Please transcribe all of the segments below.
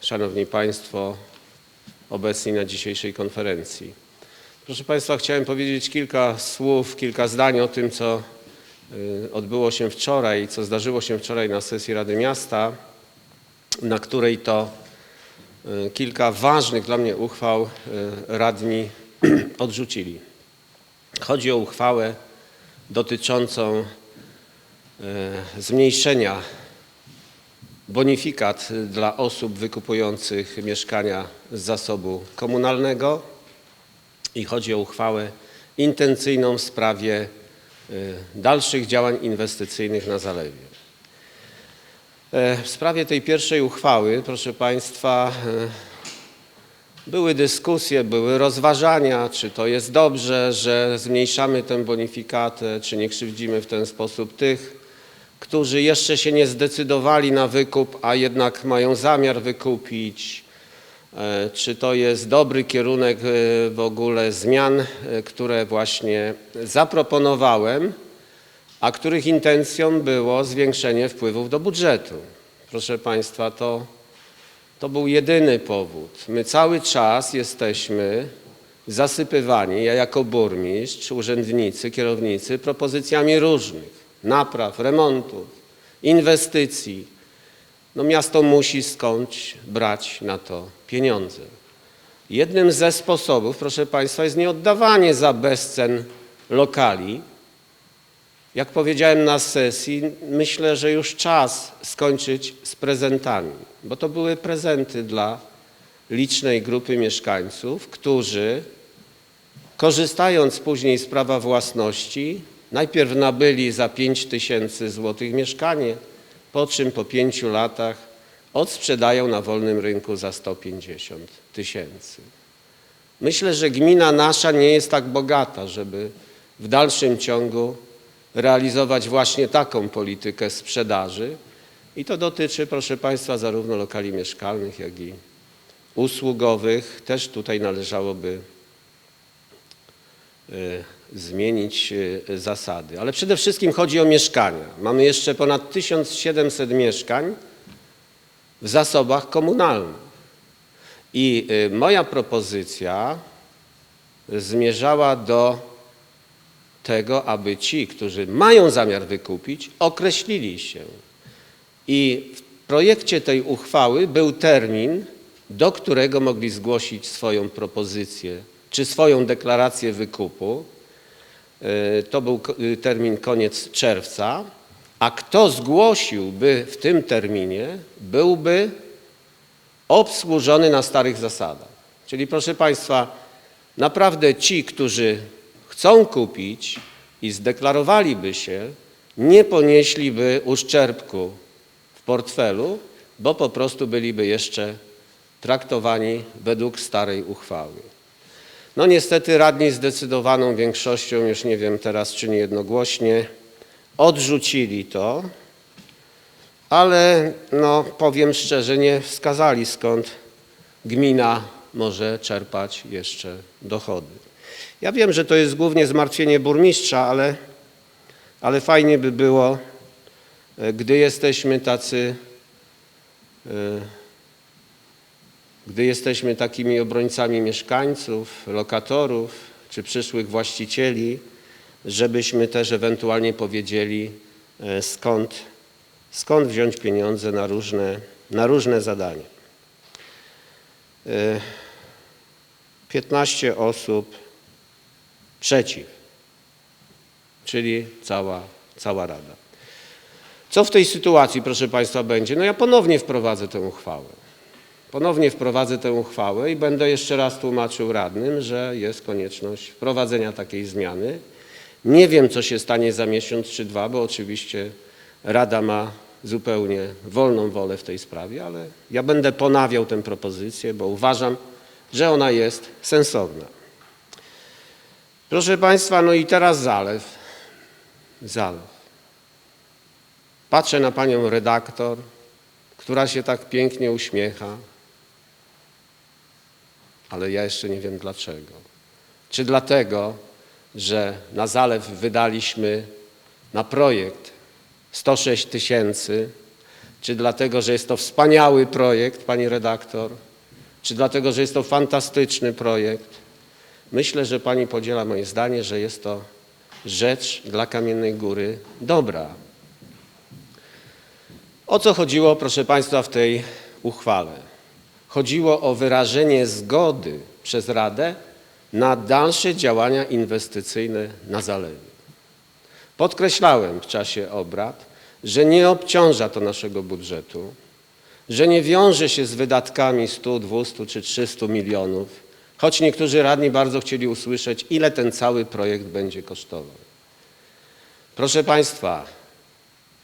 Szanowni Państwo obecni na dzisiejszej konferencji. Proszę Państwa, chciałem powiedzieć kilka słów, kilka zdań o tym, co y, odbyło się wczoraj, co zdarzyło się wczoraj na sesji Rady Miasta, na której to y, kilka ważnych dla mnie uchwał y, radni odrzucili. Chodzi o uchwałę dotyczącą zmniejszenia bonifikat dla osób wykupujących mieszkania z zasobu komunalnego i chodzi o uchwałę intencyjną w sprawie y, dalszych działań inwestycyjnych na Zalewie. E, W sprawie tej pierwszej uchwały, proszę Państwa, e, były dyskusje, były rozważania, czy to jest dobrze, że zmniejszamy tę bonifikatę, czy nie krzywdzimy w ten sposób tych, którzy jeszcze się nie zdecydowali na wykup, a jednak mają zamiar wykupić. E, Czy to jest dobry kierunek e, w ogóle zmian, e, które właśnie zaproponowałem, a których intencją było zwiększenie wpływów do budżetu. Proszę Państwa, to, to był jedyny powód. My cały czas jesteśmy zasypywani, ja jako burmistrz, urzędnicy, kierownicy, propozycjami różnych napraw, remontów, inwestycji. No miasto musi skądś brać na to pieniądze. Jednym ze sposobów, proszę Państwa, jest nieoddawanie za bezcen lokali. Jak powiedziałem na sesji, myślę, że już czas skończyć z prezentami, bo to były prezenty dla licznej grupy mieszkańców, którzy korzystając później z prawa własności, najpierw nabyli za 5 tysięcy złotych mieszkanie, po czym po pięciu latach odsprzedają na wolnym rynku za 150 tysięcy. Myślę, że gmina nasza nie jest tak bogata, żeby w dalszym ciągu realizować właśnie taką politykę sprzedaży. I to dotyczy, proszę Państwa, zarówno lokali mieszkalnych, jak i usługowych. Też tutaj należałoby e, zmienić e, zasady. Ale przede wszystkim chodzi o mieszkania. Mamy jeszcze ponad 1700 mieszkań w zasobach komunalnych. I e, moja propozycja zmierzała do tego, aby ci, którzy mają zamiar wykupić, określili się. I w projekcie tej uchwały był termin, do którego mogli zgłosić swoją propozycję czy swoją deklarację wykupu. E, To był y, termin koniec czerwca, a kto zgłosiłby w tym terminie, byłby obsłużony na starych zasadach. Czyli proszę Państwa, naprawdę ci, którzy chcą kupić i zdeklarowaliby się, nie ponieśliby uszczerbku w portfelu, bo po prostu byliby jeszcze traktowani według starej uchwały. No niestety radni zdecydowaną większością, już nie wiem teraz czy nie jednogłośnie, odrzucili to, ale no powiem szczerze, nie wskazali skąd gmina może czerpać jeszcze dochody. Ja wiem, że to jest głównie zmartwienie burmistrza, ale, ale fajnie by było, e, gdy jesteśmy tacy, e, gdy jesteśmy takimi obrońcami mieszkańców, lokatorów czy przyszłych właścicieli, żebyśmy też ewentualnie powiedzieli, e, skąd, skąd wziąć pieniądze na różne, na różne zadania. E, 15 osób przeciw, czyli cała, cała Rada. Co w tej sytuacji, proszę Państwa, będzie? No ja ponownie wprowadzę tę uchwałę. Ponownie wprowadzę tę uchwałę i będę jeszcze raz tłumaczył radnym, że jest konieczność wprowadzenia takiej zmiany. Nie wiem, co się stanie za miesiąc czy dwa, bo oczywiście Rada ma zupełnie wolną wolę w tej sprawie, ale ja będę ponawiał tę propozycję, bo uważam, że ona jest sensowna. Proszę Państwa, no i teraz zalew. Zalew. Patrzę na panią redaktor, która się tak pięknie uśmiecha, ale ja jeszcze nie wiem dlaczego. Czy dlatego, że na zalew wydaliśmy na projekt 106 tysięcy, czy dlatego, że jest to wspaniały projekt, pani redaktor, czy dlatego, że jest to fantastyczny projekt. Myślę, że pani podziela moje zdanie, że jest to rzecz dla Kamiennej Góry dobra. O co chodziło, proszę Państwa, w tej uchwale? Chodziło o wyrażenie zgody przez Radę na dalsze działania inwestycyjne na zalewie. Podkreślałem w czasie obrad, że nie obciąża to naszego budżetu, że nie wiąże się z wydatkami 100, 200 czy 300 milionów, choć niektórzy radni bardzo chcieli usłyszeć, ile ten cały projekt będzie kosztował. Proszę Państwa,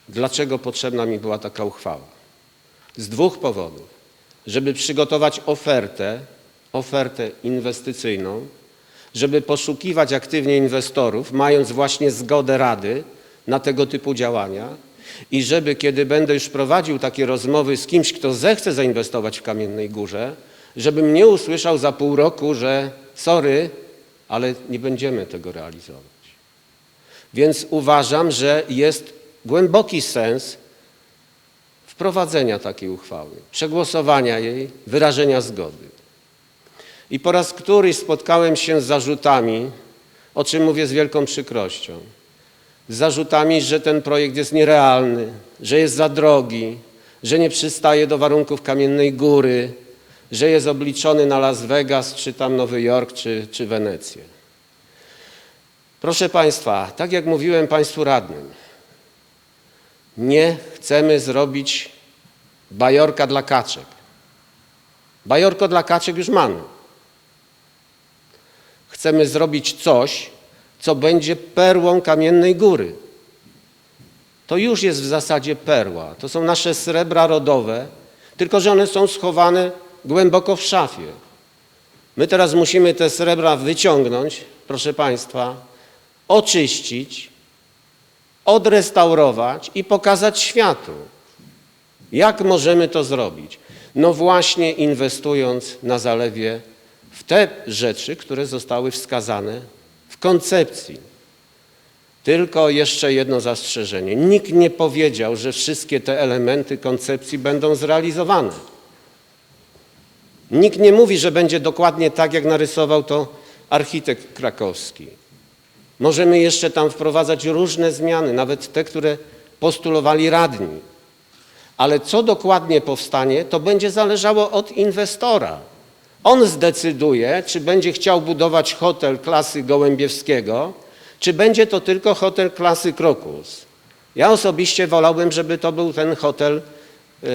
dlaczego potrzebna mi była taka uchwała? Z dwóch powodów. Żeby przygotować ofertę, ofertę inwestycyjną, żeby poszukiwać aktywnie inwestorów, mając właśnie zgodę Rady na tego typu działania i żeby, kiedy będę już prowadził takie rozmowy z kimś, kto zechce zainwestować w Kamiennej Górze, żebym nie usłyszał za pół roku, że sorry, ale nie będziemy tego realizować. Więc uważam, że jest głęboki sens wprowadzenia takiej uchwały, przegłosowania jej, wyrażenia zgody. I po raz któryś spotkałem się z zarzutami, o czym mówię z wielką przykrością, z zarzutami, że ten projekt jest nierealny, że jest za drogi, że nie przystaje do warunków Kamiennej Góry, że jest obliczony na Las Vegas, czy tam Nowy Jork, czy, czy Wenecję. Proszę Państwa, tak jak mówiłem Państwu radnym, nie chcemy zrobić bajorka dla kaczek. Bajorko dla kaczek już mamy. Chcemy zrobić coś, co będzie perłą Kamiennej Góry. To już jest w zasadzie perła. To są nasze srebra rodowe, tylko że one są schowane głęboko w szafie. My teraz musimy te srebra wyciągnąć, proszę Państwa, oczyścić, odrestaurować i pokazać światu. Jak możemy to zrobić? No właśnie inwestując na zalewie w te rzeczy, które zostały wskazane w koncepcji. Tylko jeszcze jedno zastrzeżenie. Nikt nie powiedział, że wszystkie te elementy koncepcji będą zrealizowane. Nikt nie mówi, że będzie dokładnie tak, jak narysował to architekt krakowski. Możemy jeszcze tam wprowadzać różne zmiany, nawet te, które postulowali radni. Ale co dokładnie powstanie, to będzie zależało od inwestora. On zdecyduje, czy będzie chciał budować hotel klasy Gołębiewskiego, czy będzie to tylko hotel klasy Krokus. Ja osobiście wolałbym, żeby to był ten hotel, y,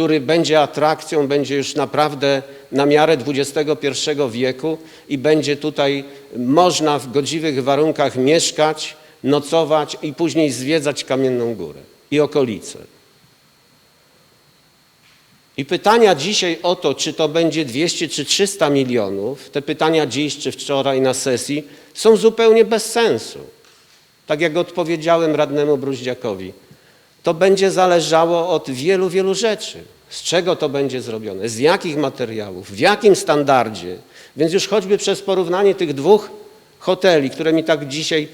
który będzie atrakcją, będzie już naprawdę na miarę XXI wieku i będzie tutaj można w godziwych warunkach mieszkać, nocować i później zwiedzać Kamienną Górę i okolice. I pytania dzisiaj o to, czy to będzie 200 czy 300 milionów, te pytania dziś czy wczoraj na sesji są zupełnie bez sensu. Tak jak odpowiedziałem radnemu Bruździakowi, to będzie zależało od wielu, wielu rzeczy. Z czego to będzie zrobione, z jakich materiałów, w jakim standardzie. Więc już choćby przez porównanie tych dwóch hoteli, które mi tak dzisiaj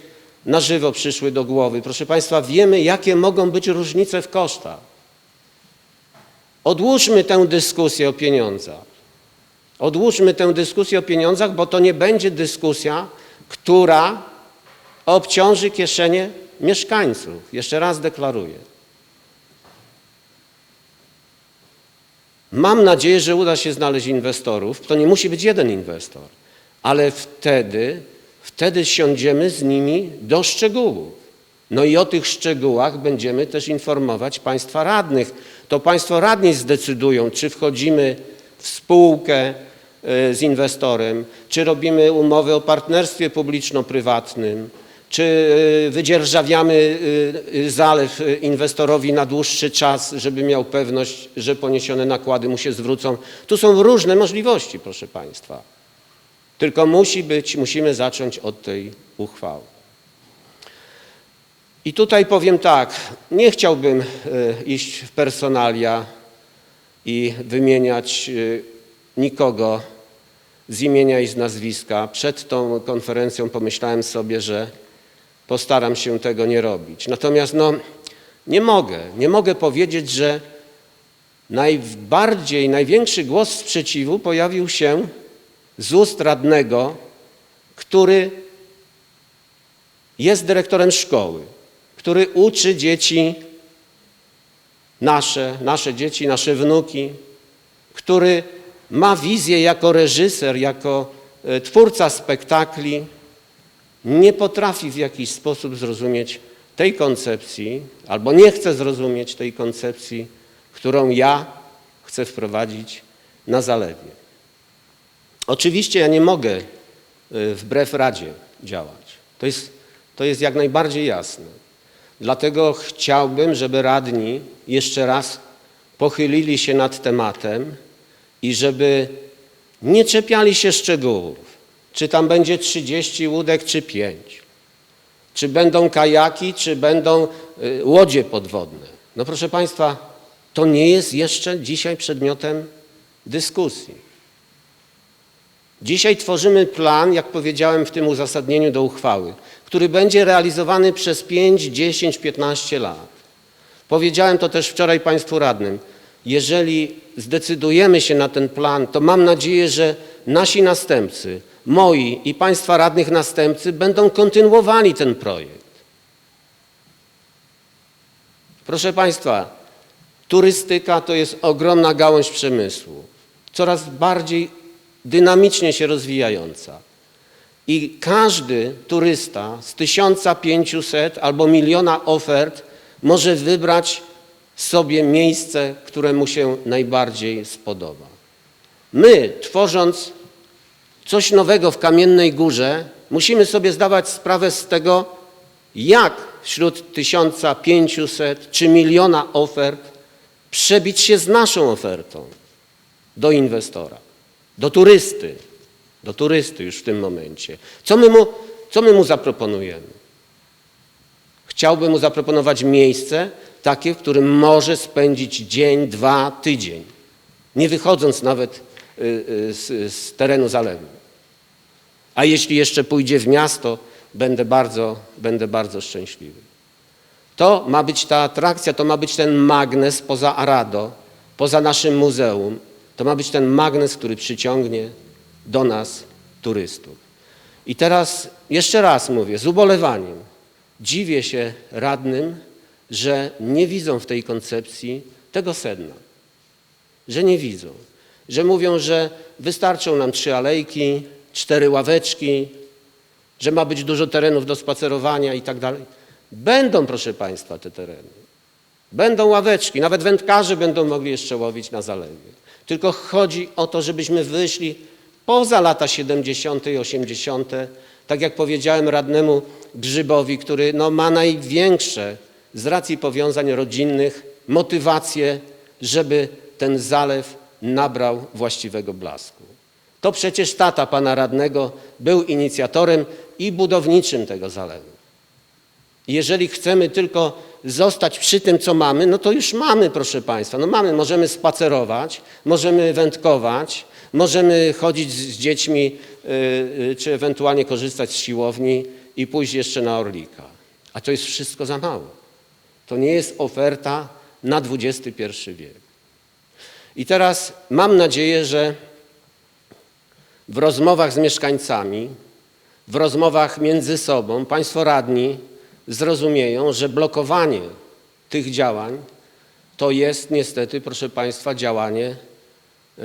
na żywo przyszły do głowy, proszę Państwa, wiemy, jakie mogą być różnice w kosztach. Odłóżmy tę dyskusję o pieniądzach. Odłóżmy tę dyskusję o pieniądzach, bo to nie będzie dyskusja, która obciąży kieszenie mieszkańców. Jeszcze raz deklaruję. Mam nadzieję, że uda się znaleźć inwestorów. To nie musi być jeden inwestor, ale wtedy, wtedy siądziemy z nimi do szczegółów. No i o tych szczegółach będziemy też informować Państwa radnych. To Państwo radni zdecydują, czy wchodzimy w spółkę y, z inwestorem, czy robimy umowę o partnerstwie publiczno-prywatnym, czy y, wydzierżawiamy y, zalew inwestorowi na dłuższy czas, żeby miał pewność, że poniesione nakłady mu się zwrócą. Tu są różne możliwości, proszę Państwa. Tylko musi być, musimy zacząć od tej uchwały. I tutaj powiem tak, nie chciałbym iść w personalia i wymieniać nikogo z imienia i z nazwiska. Przed tą konferencją pomyślałem sobie, że postaram się tego nie robić. Natomiast no, nie mogę, nie mogę powiedzieć, że najbardziej, największy głos sprzeciwu pojawił się z ust radnego, który jest dyrektorem szkoły, który uczy dzieci nasze, nasze dzieci, nasze wnuki, który ma wizję jako reżyser, jako e, twórca spektakli, nie potrafi w jakiś sposób zrozumieć tej koncepcji, albo nie chce zrozumieć tej koncepcji, którą ja chcę wprowadzić na zalewie. Oczywiście ja nie mogę y, wbrew Radzie działać. To jest, to jest jak najbardziej jasne. Dlatego chciałbym, żeby radni jeszcze raz pochylili się nad tematem i żeby nie czepiali się szczegółów. Czy tam będzie 30 łódek, czy 5. Czy będą kajaki, czy będą y, łodzie podwodne. No proszę Państwa, to nie jest jeszcze dzisiaj przedmiotem dyskusji. Dzisiaj tworzymy plan, jak powiedziałem w tym uzasadnieniu do uchwały, który będzie realizowany przez 5, 10, 15 lat. Powiedziałem to też wczoraj Państwu radnym. Jeżeli zdecydujemy się na ten plan, to mam nadzieję, że nasi następcy, moi i Państwa radnych następcy będą kontynuowali ten projekt. Proszę Państwa, turystyka to jest ogromna gałąź przemysłu, coraz bardziej dynamicznie się rozwijająca. I każdy turysta z 1500 albo miliona ofert może wybrać sobie miejsce, które mu się najbardziej spodoba. My, tworząc coś nowego w Kamiennej Górze, musimy sobie zdawać sprawę z tego, jak wśród 1500 czy miliona ofert przebić się z naszą ofertą do inwestora, do turysty, do turysty już w tym momencie. Co my mu, co my mu zaproponujemy? Chciałbym mu zaproponować miejsce takie, w którym może spędzić dzień, dwa, tydzień, nie wychodząc nawet z, z terenu zalewu. A jeśli jeszcze pójdzie w miasto, będę bardzo, będę bardzo szczęśliwy. To ma być ta atrakcja, to ma być ten magnes poza Arado, poza naszym muzeum. To ma być ten magnes, który przyciągnie do nas turystów. I teraz jeszcze raz mówię, z ubolewaniem, dziwię się radnym, że nie widzą w tej koncepcji tego sedna. Że nie widzą. Że mówią, że wystarczą nam trzy alejki, cztery ławeczki, że ma być dużo terenów do spacerowania i tak dalej. Będą, proszę Państwa, te tereny. Będą ławeczki, nawet wędkarze będą mogli jeszcze łowić na zalewie. Tylko chodzi o to, żebyśmy wyszli poza lata 70. i 80., tak jak powiedziałem radnemu Grzybowi, który no, ma największe z racji powiązań rodzinnych motywacje, żeby ten zalew nabrał właściwego blasku. To przecież tata pana radnego był inicjatorem i budowniczym tego zalewu. Jeżeli chcemy tylko zostać przy tym, co mamy, no to już mamy, proszę Państwa. No mamy, możemy spacerować, możemy wędkować, możemy chodzić z dziećmi, yy, czy ewentualnie korzystać z siłowni i pójść jeszcze na Orlika. A to jest wszystko za mało. To nie jest oferta na XXI wiek. I teraz mam nadzieję, że w rozmowach z mieszkańcami, w rozmowach między sobą Państwo radni zrozumieją, że blokowanie tych działań to jest niestety, proszę Państwa, działanie, e,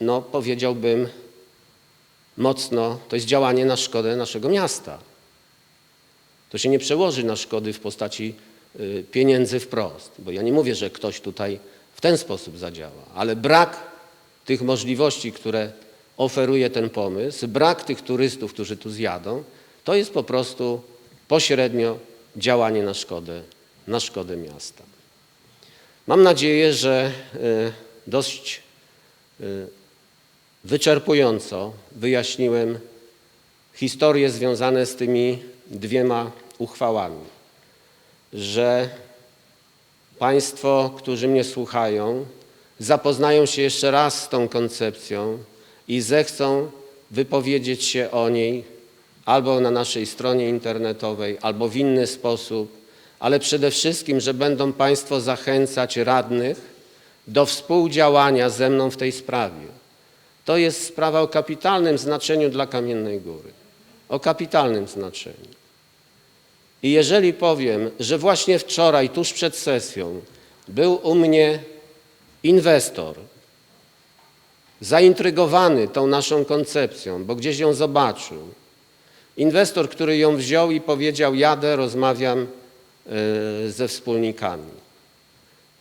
no powiedziałbym mocno, to jest działanie na szkodę naszego miasta. To się nie przełoży na szkody w postaci e, pieniędzy wprost, bo ja nie mówię, że ktoś tutaj w ten sposób zadziała, ale brak tych możliwości, które oferuje ten pomysł, brak tych turystów, którzy tu zjadą, to jest po prostu pośrednio działanie na szkodę, na szkodę miasta. Mam nadzieję, że e, dość e, wyczerpująco wyjaśniłem historie związane z tymi dwiema uchwałami, że Państwo, którzy mnie słuchają, zapoznają się jeszcze raz z tą koncepcją i zechcą wypowiedzieć się o niej albo na naszej stronie internetowej, albo w inny sposób, ale przede wszystkim, że będą Państwo zachęcać radnych do współdziałania ze mną w tej sprawie. To jest sprawa o kapitalnym znaczeniu dla Kamiennej Góry. O kapitalnym znaczeniu. I jeżeli powiem, że właśnie wczoraj, tuż przed sesją, był u mnie inwestor, zaintrygowany tą naszą koncepcją, bo gdzieś ją zobaczył. Inwestor, który ją wziął i powiedział: Jadę, rozmawiam e, ze wspólnikami.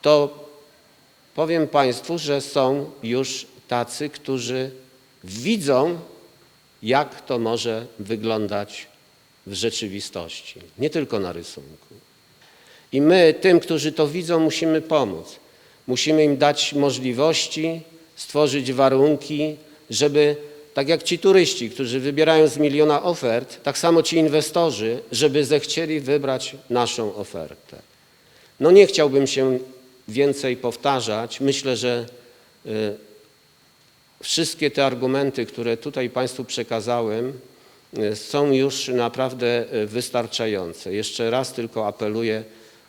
To powiem Państwu, że są już tacy, którzy widzą, jak to może wyglądać w rzeczywistości, nie tylko na rysunku. I my, tym, którzy to widzą, musimy pomóc. Musimy im dać możliwości, stworzyć warunki, żeby, tak jak ci turyści, którzy wybierają z miliona ofert, tak samo ci inwestorzy, żeby zechcieli wybrać naszą ofertę. No nie chciałbym się więcej powtarzać. Myślę, że y, wszystkie te argumenty, które tutaj Państwu przekazałem, są już naprawdę y, wystarczające. Jeszcze raz tylko apeluję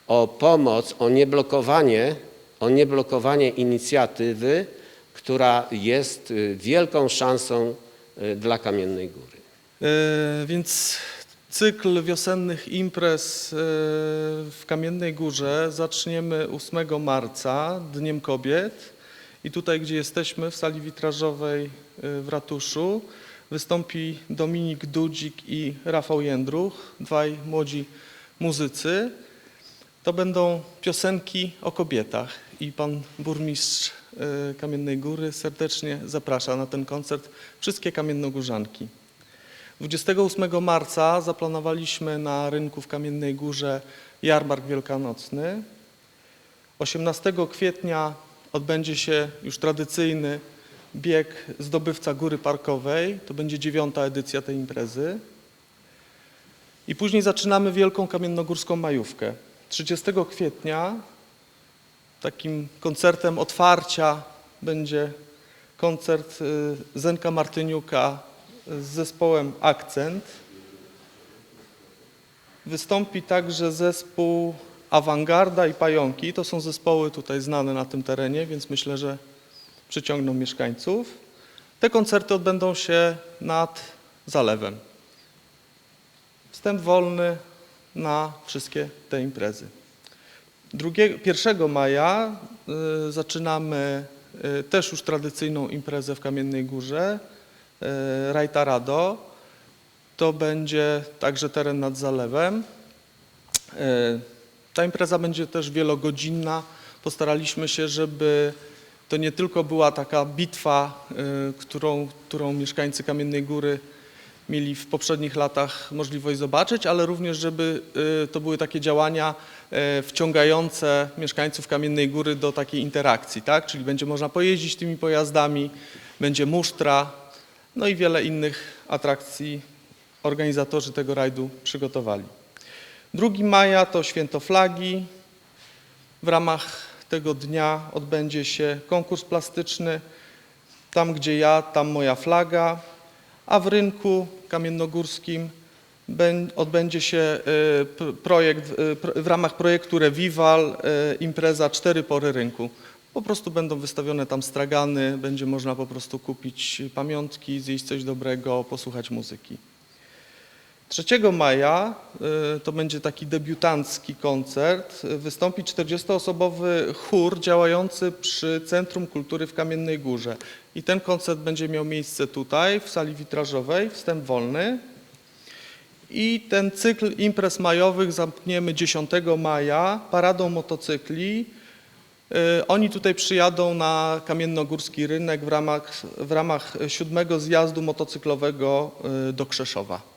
o pomoc, o nieblokowanie, o nieblokowanie inicjatywy, która jest y, wielką szansą y, dla Kamiennej Góry. E, Więc cykl wiosennych imprez e, w Kamiennej Górze zaczniemy 8 marca, Dniem Kobiet. I tutaj, gdzie jesteśmy, w sali witrażowej e, w ratuszu, wystąpi Dominik Dudzik i Rafał Jędruch, dwaj młodzi muzycy. To będą piosenki o kobietach i pan burmistrz e, Kamiennej Góry serdecznie zaprasza na ten koncert wszystkie kamiennogórzanki. 28 marca zaplanowaliśmy na rynku w Kamiennej Górze jarmark wielkanocny. 18 kwietnia odbędzie się już tradycyjny bieg zdobywca Góry Parkowej. To będzie dziewiąta edycja tej imprezy. I później zaczynamy wielką kamiennogórską majówkę. 30 kwietnia takim koncertem otwarcia będzie koncert y, Zenka Martyniuka z zespołem Akcent. Wystąpi także zespół Awangarda i Pająki. To są zespoły tutaj znane na tym terenie, więc myślę, że przyciągną mieszkańców. Te koncerty odbędą się nad zalewem. Wstęp wolny na wszystkie te imprezy. 2, 1 maja y, zaczynamy y, też już tradycyjną imprezę w Kamiennej Górze, y, Rajta Rado. To będzie także teren nad zalewem. Y, Ta impreza będzie też wielogodzinna. Postaraliśmy się, żeby to nie tylko była taka bitwa, y, którą, którą mieszkańcy Kamiennej Góry mieli w poprzednich latach możliwość zobaczyć, ale również, żeby y, to były takie działania y, wciągające mieszkańców Kamiennej Góry do takiej interakcji, tak? Czyli będzie można pojeździć tymi pojazdami, będzie musztra, no i wiele innych atrakcji organizatorzy tego rajdu przygotowali. 2 maja to święto flagi. W ramach tego dnia odbędzie się konkurs plastyczny. Tam, gdzie ja, tam moja flaga. A w rynku kamiennogórskim bę- odbędzie się p- projekt, pr- w ramach projektu Revival y, impreza Cztery Pory Rynku. Po prostu będą wystawione tam stragany, będzie można po prostu kupić pamiątki, zjeść coś dobrego, posłuchać muzyki. 3 maja y, to będzie taki debiutancki koncert. Wystąpi 40-osobowy chór działający przy Centrum Kultury w Kamiennej Górze. I ten koncert będzie miał miejsce tutaj, w sali witrażowej, wstęp wolny. I ten cykl imprez majowych zamkniemy 10 maja paradą motocykli. Y, Oni tutaj przyjadą na Kamiennogórski Rynek w ramach, w ramach siódmego zjazdu motocyklowego y, do Krzeszowa.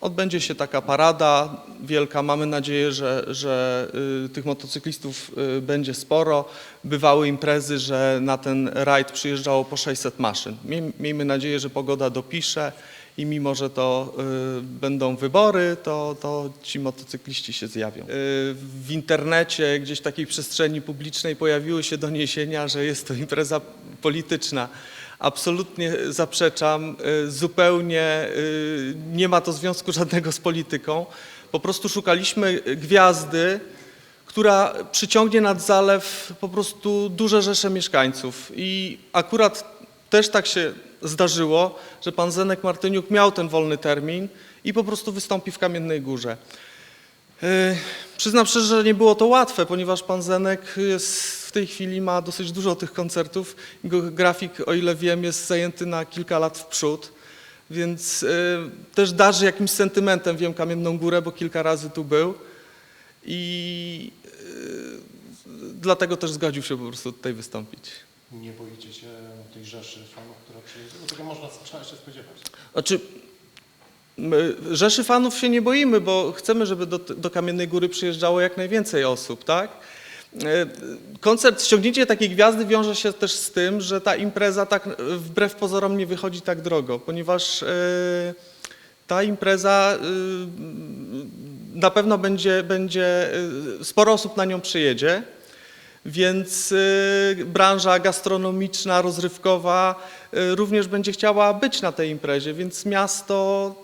Odbędzie się taka parada wielka. Mamy nadzieję, że, że y, tych motocyklistów y, będzie sporo. Bywały imprezy, że na ten rajd przyjeżdżało po 600 maszyn. Miej- Miejmy nadzieję, że pogoda dopisze i mimo, że to y, będą wybory, to, to ci motocykliści się zjawią. W internecie, gdzieś w takiej przestrzeni publicznej pojawiły się doniesienia, że jest to impreza polityczna Absolutnie zaprzeczam, y, zupełnie y, nie ma to związku żadnego z polityką. Po prostu szukaliśmy gwiazdy, która przyciągnie nad zalew po prostu duże rzesze mieszkańców. I akurat też tak się zdarzyło, że pan Zenek Martyniuk miał ten wolny termin i po prostu wystąpi w Kamiennej Górze. Yy, Przyznam szczerze, że nie było to łatwe, ponieważ pan Zenek jest, w tej chwili ma dosyć dużo tych koncertów. Jego grafik, o ile wiem, jest zajęty na kilka lat w przód, więc yy, też darzy jakimś sentymentem, wiem, Kamienną Górę, bo kilka razy tu był i yy, dlatego też zgodził się po prostu tutaj wystąpić. Nie boicie się tej rzeszy fanów, która przyjedzie? Bo tego można się spodziewać. Znaczy, my, Rzeszy fanów się nie boimy, bo chcemy, żeby do, do Kamiennej Góry przyjeżdżało jak najwięcej osób, tak? E, Koncert, ściągnięcie takiej gwiazdy wiąże się też z tym, że ta impreza tak wbrew pozorom nie wychodzi tak drogo, ponieważ e, ta impreza e, na pewno będzie, będzie sporo osób na nią przyjedzie. Więc branża gastronomiczna, rozrywkowa również będzie chciała być na tej imprezie, więc miasto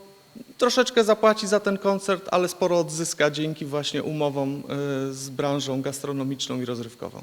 troszeczkę zapłaci za ten koncert, ale sporo odzyska dzięki właśnie umowom y, z branżą gastronomiczną i rozrywkową.